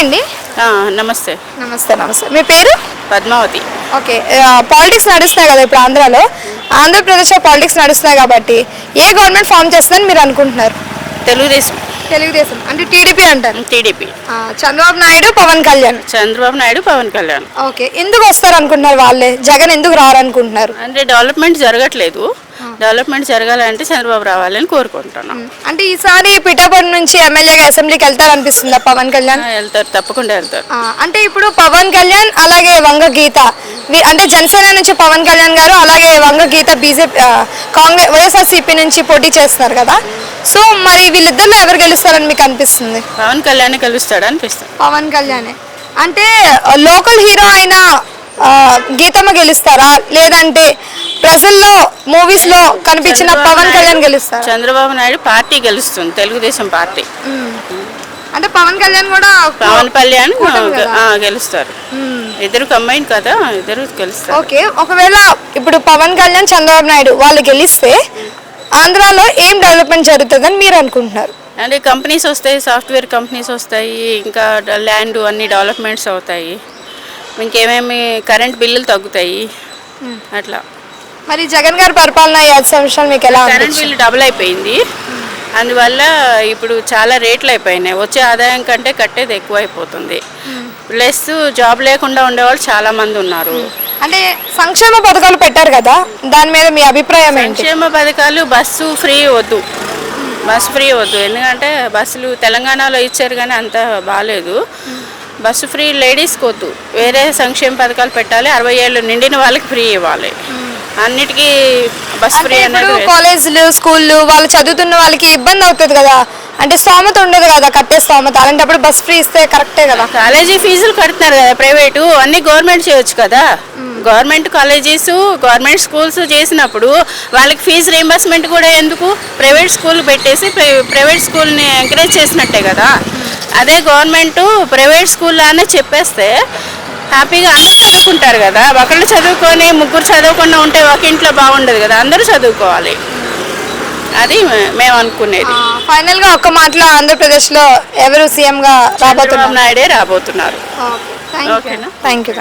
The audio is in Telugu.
అండి నమస్తే. నమస్తే నమస్తే. మీ పేరు? పద్మావతి. ఓకే. పాలిటిక్స్ నడుస్తున్నాయి కదా ఇప్పుడు ఆంధ్రాలో. ఆంధ్రప్రదేశ్లో పాలిటిక్స్ నడుస్తున్నాయి కాబట్టి ఏ గవర్నమెంట్ ఫామ్ చేస్తుందని మీరు అనుకుంటున్నారు? తెలుగుదేశం. తెలుగుదేశం. అంటే టీడీపీ అంటారు. టీడీపీ. చంద్రబాబు నాయుడు పవన్ కళ్యాణ్. చంద్రబాబు నాయుడు పవన్ కళ్యాణ్. ఓకే. ఎందుకు వస్తారు అనుకుంటున్నారు వాళ్ళే? జగన్ ఎందుకు రారనుకుంటున్నారు? అంటే డెవలప్మెంట్ జరగట్లేదు. డెవలప్మెంట్ జరగాలంటే చంద్రబాబు రావాలని కోరుకుంటున్నాం. అంటే ఈసారి పిఠాపురం నుంచి ఎమ్మెల్యేగా అసెంబ్లీకి వెళ్తారనిపిస్తుందా పవన్ కళ్యాణ్? వెళ్తారు తప్పకుండా వెళ్తారు. అంటే ఇప్పుడు పవన్ కళ్యాణ్ అలాగే వంగ గీత అంటే జనసేన నుంచి పవన్ కళ్యాణ్ గారు అలాగే వంగ గీత బీజేపీ కాంగ్రెస్ వైఎస్ఆర్సీపీ నుంచి పోటీ చేస్తున్నారు కదా. సో మరి వీళ్ళిద్దరిలో ఎవరు గెలుస్తారని మీకు అనిపిస్తుంది? పవన్ కళ్యాణ్ కలుస్తాడు అనిపిస్తుంది. పవన్ కళ్యాణే. అంటే లోకల్ హీరో అయిన గీతమ్మ గెలుస్తారా? లేదంటే ప్రజల్లో మూవీస్లో కనిపించిన పవన్ కళ్యాణ్ గెలుస్తారా? చంద్రబాబు నాయుడు పార్టీ గెలుస్తుంది తెలుగుదేశం పార్టీ. అంటే పవన్ కళ్యాణ్ కూడా పవన్ కళ్యాణ్ గెలుస్తారు. ఇద్దరు కంబైన్ కదా ఇద్దరు గెలుస్తారు. ఓకే ఒకవేళ ఇప్పుడు పవన్ కళ్యాణ్ చంద్రబాబు నాయుడు వాళ్ళు గెలిస్తే ఆంధ్రాలో ఏం డెవలప్మెంట్ జరుగుతుందని మీరు అనుకుంటున్నారు? అంటే కంపెనీస్ వస్తాయి సాఫ్ట్వేర్ కంపెనీస్ వస్తాయి ఇంకా ల్యాండ్ అన్ని డెవలప్మెంట్స్ అవుతాయి. ఇంకేమేమి కరెంట్ బిల్లులు తగ్గుతాయి. అట్లా. మరి జగన్ గారి పరిపాలన ఐదు సంవత్సరాలు మీకు ఎలా కరెంట్ బిల్లు డబుల్ అయిపోయింది. అందువల్ల ఇప్పుడు చాలా రేట్లు అయిపోయినాయి. వచ్చే ఆదాయం కంటే కట్టేది ఎక్కువ అయిపోతుంది ప్లస్ జాబ్ లేకుండా ఉండేవాళ్ళు చాలా మంది ఉన్నారు. అంటే సంక్షేమ పథకాలు పెట్టారు కదా? దాని మీద మీ అభిప్రాయం ఏంటి? సంక్షేమ పథకాలు బస్సు ఫ్రీ వద్దు. బస్సు ఫ్రీ వద్దు. ఎందుకంటే బస్సులు తెలంగాణలో ఇచ్చారు కానీ అంత బాగాలేదు. బస్సు ఫ్రీ లేడీస్కి వద్దు. వేరే సంక్షేమ పథకాలు పెట్టాలి. అరవై ఏళ్ళు నిండిన వాళ్ళకి ఫ్రీ ఇవ్వాలి. అన్నిటికీ బస్ అంటే ఫ్రీ ఇప్పుడు అనేది కాలేజీలు స్కూళ్ళు వాళ్ళు చదువుతున్న వాళ్ళకి ఇబ్బంది అవుతుంది కదా. అంటే స్తోమత ఉండదు కదా కట్టే స్తోమత. అలాంటప్పుడు బస్ ఫ్రీ ఇస్తే కరెక్టే కదా. కాలేజీ ఫీజులు కడుతున్నారు కదా ప్రైవేటు అన్ని గవర్నమెంట్ చేయొచ్చు కదా. గవర్నమెంట్ కాలేజెస్ గవర్నమెంట్ స్కూల్స్ చేసినప్పుడు వాళ్ళకి ఫీజు రీంబర్స్మెంట్ కూడా ఎందుకు? ప్రైవేట్ స్కూల్ పెట్టేసి ప్రై- ప్రైవేట్ స్కూల్ని ఎంకరేజ్ చేసినట్టే కదా. అదే గవర్నమెంట్ ప్రైవేట్ స్కూల్ అనే చెప్పేస్తే హ్యాపీగా అందరూ చదువుకుంటారు కదా. ఒకళ్ళు చదువుకొని ముగ్గురు చదవకుండా ఉంటే ఒక ఇంట్లో బాగుండదు కదా. అందరూ చదువుకోవాలి. అది మే- మేము అనుకునేది. ఫైనల్గా ఒక్క మాటలో ఆంధ్రప్రదేశ్లో ఎవరు సీఎం గా రాబోతున్నారు నాయుడే రాబోతున్నారు? Thank you